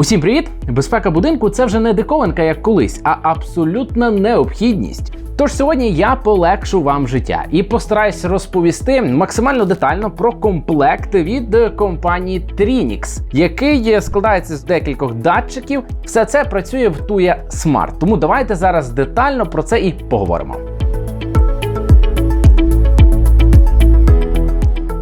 Усім привіт! Безпека будинку це вже не диковинка як колись, а абсолютна необхідність. Тож сьогодні я полегшу вам життя і постараюсь розповісти максимально детально про комплект від компанії Trinix, який складається з декількох датчиків. Все це працює в Tuya Smart. Тому давайте зараз детально про це і поговоримо.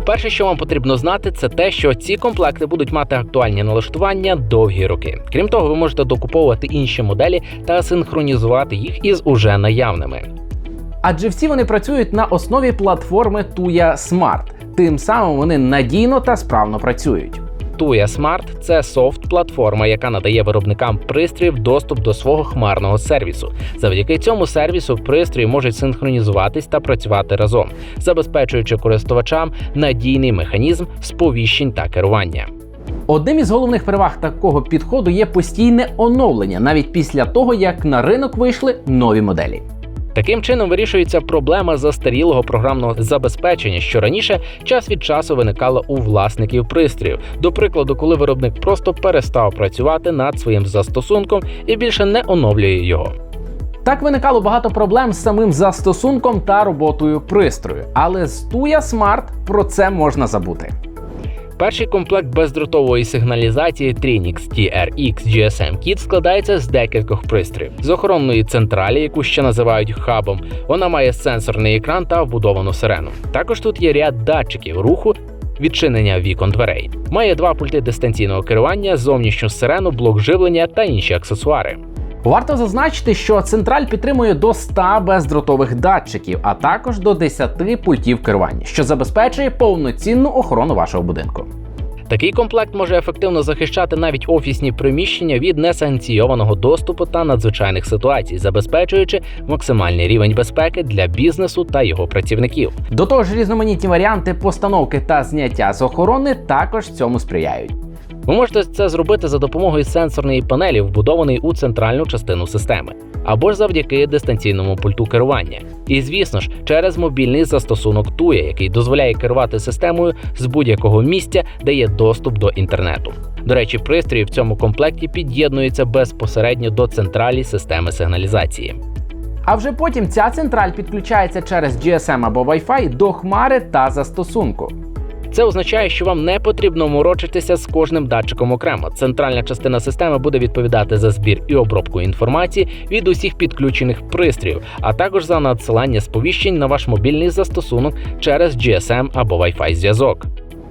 Перше, що вам потрібно знати, це те, що ці комплекти будуть мати актуальні налаштування довгі роки. Крім того, ви можете докуповувати інші моделі та синхронізувати їх із уже наявними. Адже всі вони працюють на основі платформи Tuya Smart. Тим самим вони надійно та справно працюють. Tuya Smart – це софт-платформа, яка надає виробникам пристроїв доступ до свого хмарного сервісу. Завдяки цьому сервісу пристрої можуть синхронізуватись та працювати разом, забезпечуючи користувачам надійний механізм сповіщень та керування. Одним із головних переваг такого підходу є постійне оновлення навіть після того, як на ринок вийшли нові моделі. Таким чином вирішується проблема застарілого програмного забезпечення, що раніше час від часу виникала у власників пристроїв. До прикладу, коли виробник просто перестав працювати над своїм застосунком і більше не оновлює його. Так виникало багато проблем з самим застосунком та роботою пристрою, але з Tuya Smart про це можна забути. Перший комплект бездротової сигналізації Trinix TRX GSM Kit складається з декількох пристроїв з охоронної централі, яку ще називають хабом. Вона має сенсорний екран та вбудовану сирену. Також тут є ряд датчиків руху. Відчинення вікон дверей має два пульти дистанційного керування, зовнішню сирену, блок живлення та інші аксесуари. Варто зазначити, що централь підтримує до 100 бездротових датчиків, а також до 10 пультів керування, що забезпечує повноцінну охорону вашого будинку. Такий комплект може ефективно захищати навіть офісні приміщення від несанкційованого доступу та надзвичайних ситуацій, забезпечуючи максимальний рівень безпеки для бізнесу та його працівників. До того ж, різноманітні варіанти постановки та зняття з охорони також цьому сприяють. Ви можете це зробити за допомогою сенсорної панелі, вбудованої у центральну частину системи, або ж завдяки дистанційному пульту керування. І звісно ж, через мобільний застосунок Tuya, який дозволяє керувати системою з будь-якого місця, де є доступ до інтернету. До речі, пристрої в цьому комплекті під'єднуються безпосередньо до централі системи сигналізації. А вже потім ця централь підключається через GSM або Wi-Fi до хмари та застосунку. Це означає, що вам не потрібно морочитися з кожним датчиком окремо. Центральна частина системи буде відповідати за збір і обробку інформації від усіх підключених пристроїв, а також за надсилання сповіщень на ваш мобільний застосунок через GSM або Wi-Fi зв'язок.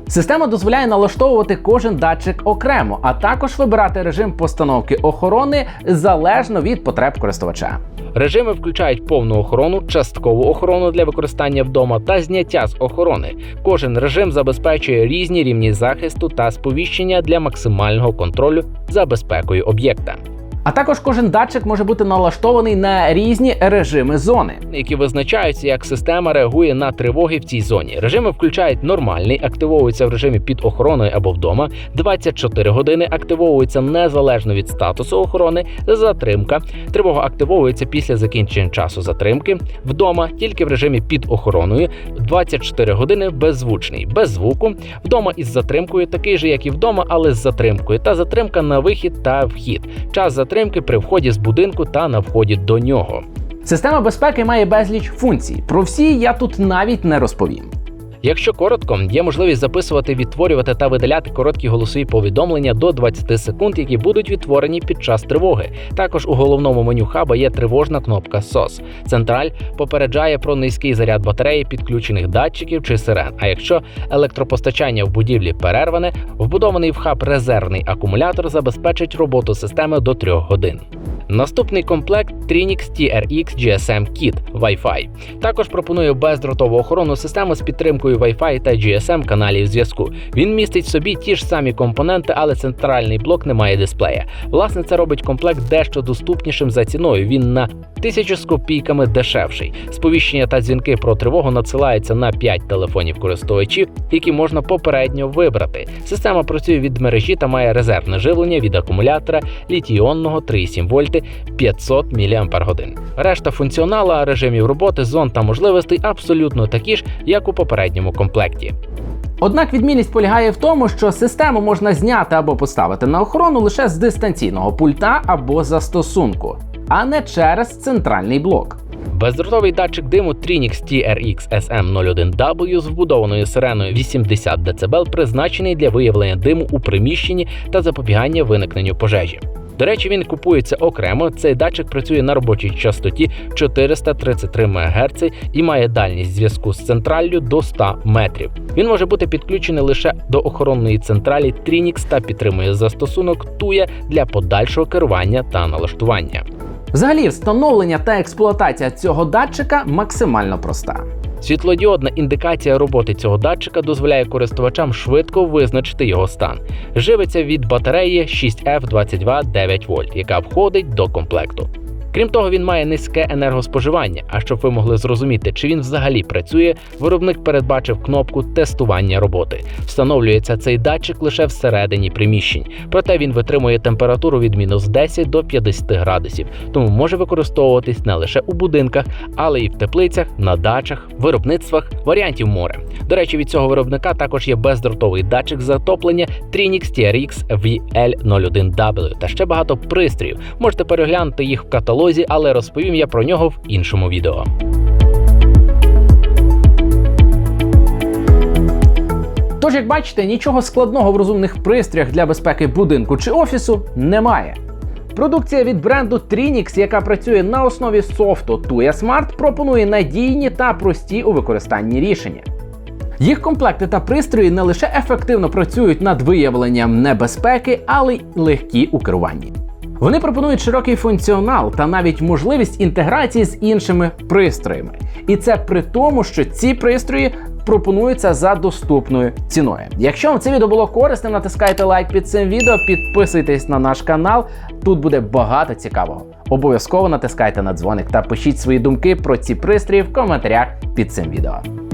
Система дозволяє налаштовувати кожен датчик окремо, а також вибирати режим постановки охорони залежно від потреб користувача. Режими включають повну охорону, часткову охорону для використання вдома та зняття з охорони. Кожен режим забезпечує різні рівні захисту та сповіщення для максимального контролю за безпекою об'єкта. А також кожен датчик може бути налаштований на різні режими зони, які визначаються, як система реагує на тривоги в цій зоні. Режими включають нормальний, активовується в режимі під охороною або вдома. 24 години активовується незалежно від статусу охорони. Затримка. Тривога активовується після закінчення часу затримки. Вдома тільки в режимі під охороною. 24 години беззвучний, без звуку. Вдома із затримкою, такий же, як і вдома, але з затримкою. Та затримка на вихід та вхід. Час затримки затримки при вході з будинку та на вході до нього. Система безпеки має безліч функцій. Про всі я тут навіть не розповім. Якщо коротко, є можливість записувати, відтворювати та видаляти короткі голосові повідомлення до 20 секунд, які будуть відтворені під час тривоги. Також у головному меню хаба є тривожна кнопка SOS. Централь попереджає про низький заряд батареї підключених датчиків чи сирен. А якщо електропостачання в будівлі перерване, вбудований в хаб резервний акумулятор забезпечить роботу системи до 3 годин. Наступний комплект Trinix TRX GSM Kit Wi-Fi. Також пропонує бездротову охоронну систему з підтримкою Wi-Fi та GSM каналів зв'язку. Він містить в собі ті ж самі компоненти, але центральний блок не має дисплея. Власне, це робить комплект дещо доступнішим за ціною. Він на тисячу з копійками дешевший. Сповіщення та дзвінки про тривогу надсилаються на 5 телефонів користувачів, які можна попередньо вибрати. Система працює від мережі та має резервне живлення від акумулятора літій-іонного 3,7 вольти 500 мАч. Решта функціонала, режимів роботи, зон та можливостей абсолютно такі ж, як у попередньому комплекті. Однак відмінність полягає в тому, що систему можна зняти або поставити на охорону лише з дистанційного пульта або застосунку, а не через центральний блок. Бездротовий датчик диму Trinix TRX SM01W з вбудованою сиреною 80 дБ призначений для виявлення диму у приміщенні та запобігання виникненню пожежі. До речі, він купується окремо. Цей датчик працює на робочій частоті 433 МГц і має дальність зв'язку з централлю до 100 метрів. Він може бути підключений лише до охоронної централі Trinix та підтримує застосунок TUYA для подальшого керування та налаштування. Взагалі, встановлення та експлуатація цього датчика максимально проста. Світлодіодна індикація роботи цього датчика дозволяє користувачам швидко визначити його стан. Живиться від батареї 6F22 9 вольт, яка входить до комплекту. Крім того, він має низьке енергоспоживання. А щоб ви могли зрозуміти, чи він взагалі працює, виробник передбачив кнопку тестування роботи. Встановлюється цей датчик лише всередині приміщень, проте він витримує температуру від мінус 10 до 50 градусів, тому може використовуватись не лише у будинках, але і в теплицях, на дачах, виробництвах, варіантів море. До речі, від цього виробника також є бездротовий датчик затоплення Trinix TRX VL01W та ще багато пристроїв. Можете переглянути їх в каталозі, але розповім я про нього в іншому відео. Тож, як бачите, нічого складного в розумних пристроях для безпеки будинку чи офісу немає. Продукція від бренду Trinix, яка працює на основі софту Tuya Smart, пропонує надійні та прості у використанні рішення. Їх комплекти та пристрої не лише ефективно працюють над виявленням небезпеки, але й легкі у керуванні. Вони пропонують широкий функціонал та навіть можливість інтеграції з іншими пристроями. І це при тому, що ці пристрої пропонуються за доступною ціною. Якщо вам це відео було корисним, натискайте лайк під цим відео, підписуйтесь на наш канал. Тут буде багато цікавого. Обов'язково натискайте на дзвоник та пишіть свої думки про ці пристрої в коментарях під цим відео.